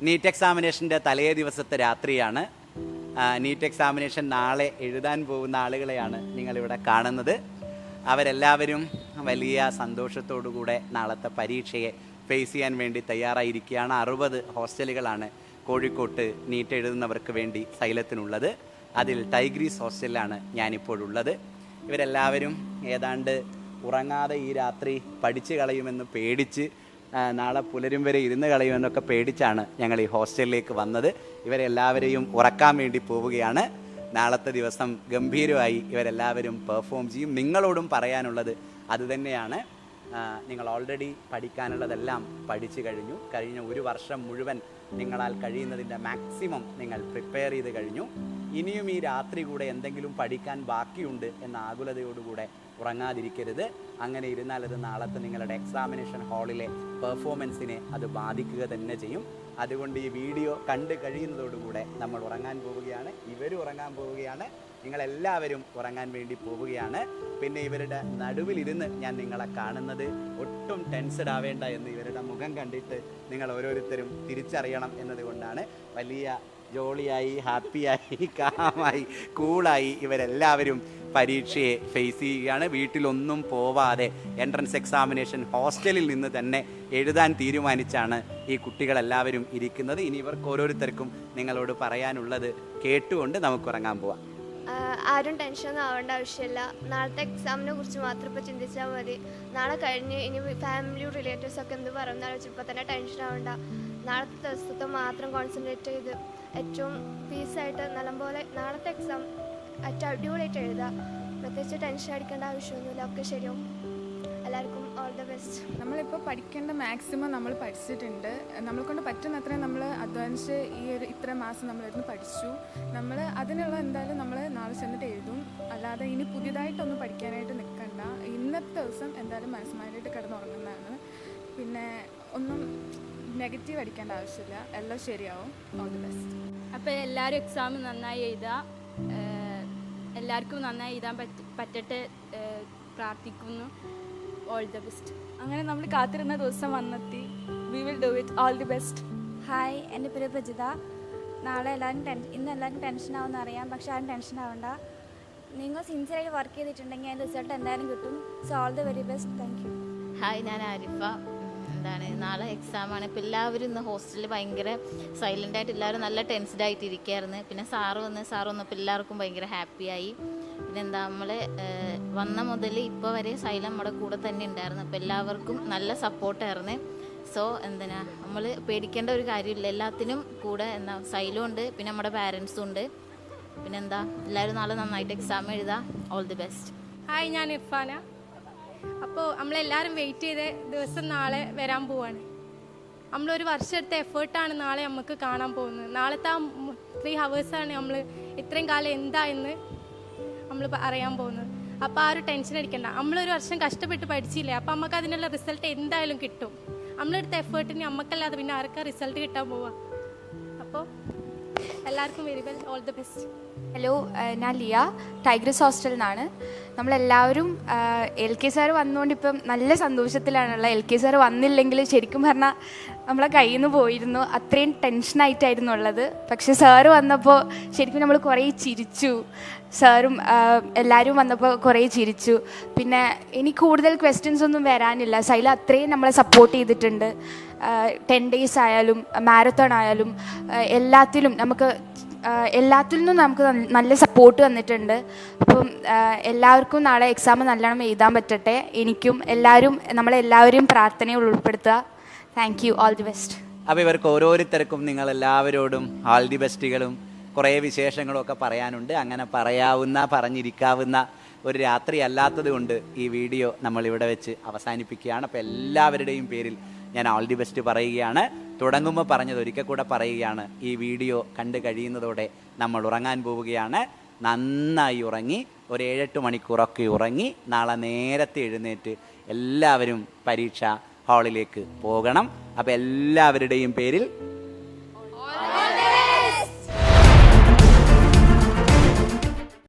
NEET എക്സാമിനേഷന്റെ തലേ ദിവസത്തെ രാത്രിയാണ്. നീറ്റ് എക്സാമിനേഷൻ നാളെ എഴുതാൻ പോകുന്ന ആളുകളെയാണ് നിങ്ങളിവിടെ കാണുന്നത്. അവരെല്ലാവരും വലിയ സന്തോഷത്തോടുകൂടെ നാളത്തെ പരീക്ഷയെ ഫേസ് ചെയ്യാൻ വേണ്ടി തയ്യാറായിരിക്കുകയാണ്. അറുപത് ഹോസ്റ്റലുകളാണ് കോഴിക്കോട്ട് നീറ്റ് എഴുതുന്നവർക്ക് വേണ്ടി സൈലത്തിനുള്ളത്. അതിൽ ടൈഗ്രീസ് ഹോസ്റ്റലിലാണ് ഞാനിപ്പോഴുള്ളത്. ഇവരെല്ലാവരും ഏതാണ്ട് ഉറങ്ങാതെ ഈ രാത്രി പഠിച്ചു കളയുമെന്ന് പേടിച്ച് നാളെ പുലരും വരെ ഇരുന്ന് കളയുമെന്നൊക്കെ പേടിച്ചാണ് ഞങ്ങൾ ഈ ഹോസ്റ്റലിലേക്ക് വന്നത്. ഇവരെല്ലാവരെയും ഉറക്കാൻ വേണ്ടി പോവുകയാണ്. നാളത്തെ ദിവസം ഗംഭീരമായി ഇവരെല്ലാവരും പെർഫോം ചെയ്യും. നിങ്ങളോടും പറയാനുള്ളത് അതുതന്നെയാണ്. നിങ്ങൾ ഓൾറെഡി പഠിക്കാനുള്ളതെല്ലാം പഠിച്ചു കഴിഞ്ഞു. കഴിഞ്ഞ ഒരു വർഷം മുഴുവൻ നിങ്ങളാൽ കഴിയുന്നതിന്റെ മാക്സിമം നിങ്ങൾ പ്രിപ്പയർ ചെയ്ത് കഴിഞ്ഞു. ഇനിയും ഈ രാത്രി കൂടെ എന്തെങ്കിലും പഠിക്കാൻ ബാക്കിയുണ്ട് എന്ന ആകുലതയോടുകൂടെ ഉറങ്ങാതിരിക്കരുത്. അങ്ങനെ ഇരുന്നാൽ അത് നാളത്തെ നിങ്ങളുടെ എക്സാമിനേഷൻ ഹാളിലെ പെർഫോമൻസിനെ അത് ബാധിക്കുക തന്നെ ചെയ്യും. അതുകൊണ്ട് ഈ വീഡിയോ കണ്ടു കഴിയുന്നതോടുകൂടെ നമ്മൾ ഉറങ്ങാൻ പോവുകയാണ്. ഇവർ ഉറങ്ങാൻ പോവുകയാണ്. നിങ്ങളെല്ലാവരും ഉറങ്ങാൻ വേണ്ടി പോവുകയാണ്. പിന്നെ ഇവരുടെ നടുവിലിരുന്ന് ഞാൻ നിങ്ങളെ കാണുന്നത് ഒട്ടും ടെൻസഡ് ആവേണ്ട എന്ന് ഇവരുടെ മുഖം കണ്ടിട്ട് നിങ്ങൾ ഓരോരുത്തരും തിരിച്ചറിയണം എന്നതുകൊണ്ടാണ് വലിയ ജോളിയായി ഹാപ്പിയായി കാമായി കൂളായി ഇവരെല്ലാവരും പരീക്ഷയെ ഫേസ് ചെയ്യുകയാണ്. വീട്ടിലൊന്നും പോവാതെ എൻട്രൻസ് എക്സാമിനേഷൻ ഹോസ്റ്റലിൽ നിന്ന് തന്നെ എഴുതാൻ തീരുമാനിച്ചാണ് ഈ കുട്ടികളെല്ലാവരും ഇരിക്കുന്നത്. ഇനി ഇവർക്ക് ഓരോരുത്തർക്കും നിങ്ങളോട് പറയാനുള്ളത് കേട്ടുകൊണ്ട് നമുക്ക് ഉറങ്ങാൻ പോവാം ആരും ടെൻഷനൊന്നും ആവേണ്ട ആവശ്യമില്ല. നാളത്തെ എക്സാമിനെ കുറിച്ച് മാത്രം ഇപ്പോൾ ചിന്തിച്ചാൽ മതി. നാളെ കഴിഞ്ഞ് ഇനി ഫാമിലി റിലേറ്റീവ്സ് ഒക്കെ എന്ത് പറയുന്ന വെച്ചാൽ ഇപ്പോൾ തന്നെ ടെൻഷൻ ആവണ്ട. നാളത്തെ ദിവസത്തെ മാത്രം കോൺസെൻട്രേറ്റ് ചെയ്ത് ഏറ്റവും പീസായിട്ട് നല്ലപോലെ നാളത്തെ എക്സാം ഏറ്റവും അടിപൊളിയായിട്ട് എഴുതുക. പ്രത്യേകിച്ച് ടെൻഷൻ അടിക്കേണ്ട ആവശ്യമൊന്നുമില്ല. ഒക്കെ ശരിയാവും. എല്ലാവർക്കും ഓൾ ദ ബെസ്റ്റ് നമ്മളിപ്പോൾ പഠിക്കേണ്ട മാക്സിമം നമ്മൾ പഠിച്ചിട്ടുണ്ട്. നമ്മളെ കൊണ്ട് പറ്റുന്നത്രയും നമ്മൾ അഡ്വാൻസ് ഈ ഒരു ഇത്ര മാസം നമ്മളിരുന്ന് പഠിച്ചു. നമ്മൾ അതിനുള്ള എന്തായാലും നമ്മൾ നാളെ ചെന്നിട്ട് എഴുതും. അല്ലാതെ ഇനി പുതിയതായിട്ടൊന്നും പഠിക്കാനായിട്ട് നിൽക്കണ്ട. ഇന്നത്തെ ദിവസം എന്തായാലും മനസ്സുമാരായിട്ട് കിടന്നുറങ്ങുന്നതാണ്. പിന്നെ ഒന്നും നെഗറ്റീവ് അടിക്കേണ്ട ആവശ്യമില്ല. എല്ലാം ശരിയാവും. ഓൾ ദി ബെസ്റ്റ് അപ്പോൾ എല്ലാവരും എക്സാം നന്നായി എഴുതുക എല്ലാവർക്കും നന്നായി എഴുതാൻ പറ്റ പറ്റട്ടെ. പ്രാർത്ഥിക്കുന്നു. ഓൾ ദി ബെസ്റ്റ് അങ്ങനെ നമ്മൾ കാത്തിരുന്ന ദിവസം വന്നെത്തി. We will do it all the best hi എന്റെ പേര് പ്രജിത. നാളെ എല്ലാവരും ടെൻ ഇന്ന് എല്ലാവർക്കും ടെൻഷൻ ആവുമെന്ന് അറിയാം. പക്ഷെ ആരും ടെൻഷൻ ആവണ്ട. നിങ്ങൾ സിൻസിയറായി വർക്ക് ചെയ്തിട്ടുണ്ടെങ്കിൽ അതിന്റെ റിസൾട്ട് എന്തായാലും കിട്ടും. So all the very best thank you hi ഞാൻ ആരിഫ. എന്താണ് നാളെ എക്സാം ആണ്. ഇപ്പോൾ എല്ലാവരും ഇന്ന് ഹോസ്റ്റലിൽ ഭയങ്കര സൈലന്റ് ആയിട്ട് എല്ലാവരും നല്ല ടെൻസ്ഡ് ആയിട്ട് ഇരിക്കുകയായിരുന്നു പിന്നെ സാറ് വന്ന് സാറ് വന്നപ്പോൾ എല്ലാവർക്കും ഭയങ്കര ഹാപ്പിയായി പിന്നെ എന്താ നമ്മൾ വന്ന മുതൽ ഇപ്പോൾ വരെ സൈലം നമ്മുടെ കൂടെ തന്നെ ഉണ്ടായിരുന്നു. അപ്പോൾ എല്ലാവർക്കും നല്ല സപ്പോർട്ടായിരുന്നു സോ എന്തിനാ നമ്മൾ പേടിക്കേണ്ട ഒരു കാര്യമില്ല. എല്ലാത്തിനും കൂടെ എന്താ സൈലും ഉണ്ട്. പിന്നെ നമ്മുടെ പാരൻസും ഉണ്ട്. പിന്നെന്താ എല്ലാവരും നാളെ നന്നായിട്ട് എക്സാം എഴുതാം. ഓൾ ദി ബെസ്റ്റ് ഹായ് ഞാൻ ഇർഫാന. അപ്പോൾ നമ്മളെല്ലാവരും വെയിറ്റ് ചെയ്ത ദിവസം നാളെ വരാൻ പോവാണ്. നമ്മളൊരു വർഷത്തെ എഫേർട്ടാണ് നാളെ നമുക്ക് കാണാൻ പോകുന്നത്. നാളത്തെ ആ ത്രീ ഹവേഴ്സാണ് നമ്മൾ ഇത്രയും കാലം എന്താ എന്ന് നമ്മൾ അറിയാൻ പോകുന്നത്. അപ്പോൾ ആ ഒരു ടെൻഷൻ അടിക്കണ്ട. നമ്മളൊരു വർഷം കഷ്ടപ്പെട്ട് പഠിച്ചില്ലേ അപ്പോൾ നമുക്ക് അതിനുള്ള റിസൾട്ട് എന്തായാലും കിട്ടും. നമ്മളെടുത്ത എഫേർട്ടിന് നമുക്കല്ലാതെ പിന്നെ ആർക്കാ റിസൾട്ട് കിട്ടാൻ പോവാ? അപ്പോൾ എല്ലാവർക്കും very well all the best hello ഞാൻ ലിയ ടൈഗ്രസ് ഹോസ്റ്റലിൽ നിന്നാണ് നമ്മളെല്ലാവരും എൽ കെ സാർ വന്നുകൊണ്ട് ഇപ്പം നല്ല സന്തോഷത്തിലാണുള്ളത് എൽ കെ സാർ വന്നില്ലെങ്കിൽ ശരിക്കും പറഞ്ഞാൽ നമ്മളെ കയ്യിൽ നിന്ന് പോയിരുന്നു. അത്രയും ടെൻഷനായിട്ടായിരുന്നു ഉള്ളത്. പക്ഷെ സാറ് വന്നപ്പോൾ ശരിക്കും നമ്മൾ കുറേ ചിരിച്ചു. സാറും എല്ലാവരും വന്നപ്പോൾ കുറേ ചിരിച്ചു. പിന്നെ ഇനി കൂടുതൽ ക്വസ്റ്റ്യൻസ് ഒന്നും വരാനില്ല. സൈല അത്രയും നമ്മളെ സപ്പോർട്ട് ചെയ്തിട്ടുണ്ട്. ടെൻ ഡേയ്സ് ആയാലും മാരത്തോൺ ആയാലും എല്ലാത്തിലും നമുക്ക് എല്ലാത്തിൽ നിന്നും നമുക്ക് നല്ല സപ്പോർട്ട് തന്നിട്ടുണ്ട് അപ്പം എല്ലാവർക്കും നാളെ എക്സാം നല്ലോണം എഴുതാൻ പറ്റട്ടെ. എനിക്കും എല്ലാവരും നമ്മളെല്ലാവരെയും പ്രാർത്ഥനയിൽ ഉൾപ്പെടുത്തുക. Thank you all the best അപ്പോൾ ഇവർക്ക് ഓരോരുത്തർക്കും നിങ്ങൾ എല്ലാവരോടും ആൾ ദി ബെസ്റ്റുകളും കുറേ വിശേഷങ്ങളും ഒക്കെ പറയാനുണ്ട്. അങ്ങനെ പറയാവുന്ന പറഞ്ഞിരിക്കാവുന്ന ഒരു രാത്രി അല്ലാത്തതുകൊണ്ട് ഈ വീഡിയോ നമ്മളിവിടെ വെച്ച് അവസാനിപ്പിക്കുകയാണ്. അപ്പോൾ എല്ലാവരുടെയും പേരിൽ ഞാൻ ഓൾ ദി ബെസ്റ്റ് പറയുകയാണ്. തുടങ്ങുമ്പോൾ പറഞ്ഞത് ഒരിക്കൽ കൂടെ പറയുകയാണ്. ഈ വീഡിയോ കണ്ടു കഴിയുന്നതോടെ നമ്മൾ ഉറങ്ങാൻ പോവുകയാണ്. നന്നായി ഉറങ്ങി ഒരു ഏഴെട്ട് മണിക്കൂറൊക്കെ ഉറങ്ങി നാളെ നേരത്തെ എഴുന്നേറ്റ് എല്ലാവരും പരീക്ഷ ഹാളിലേക്ക് പോകണം. അപ്പോൾ എല്ലാവരുടെയും പേരിൽ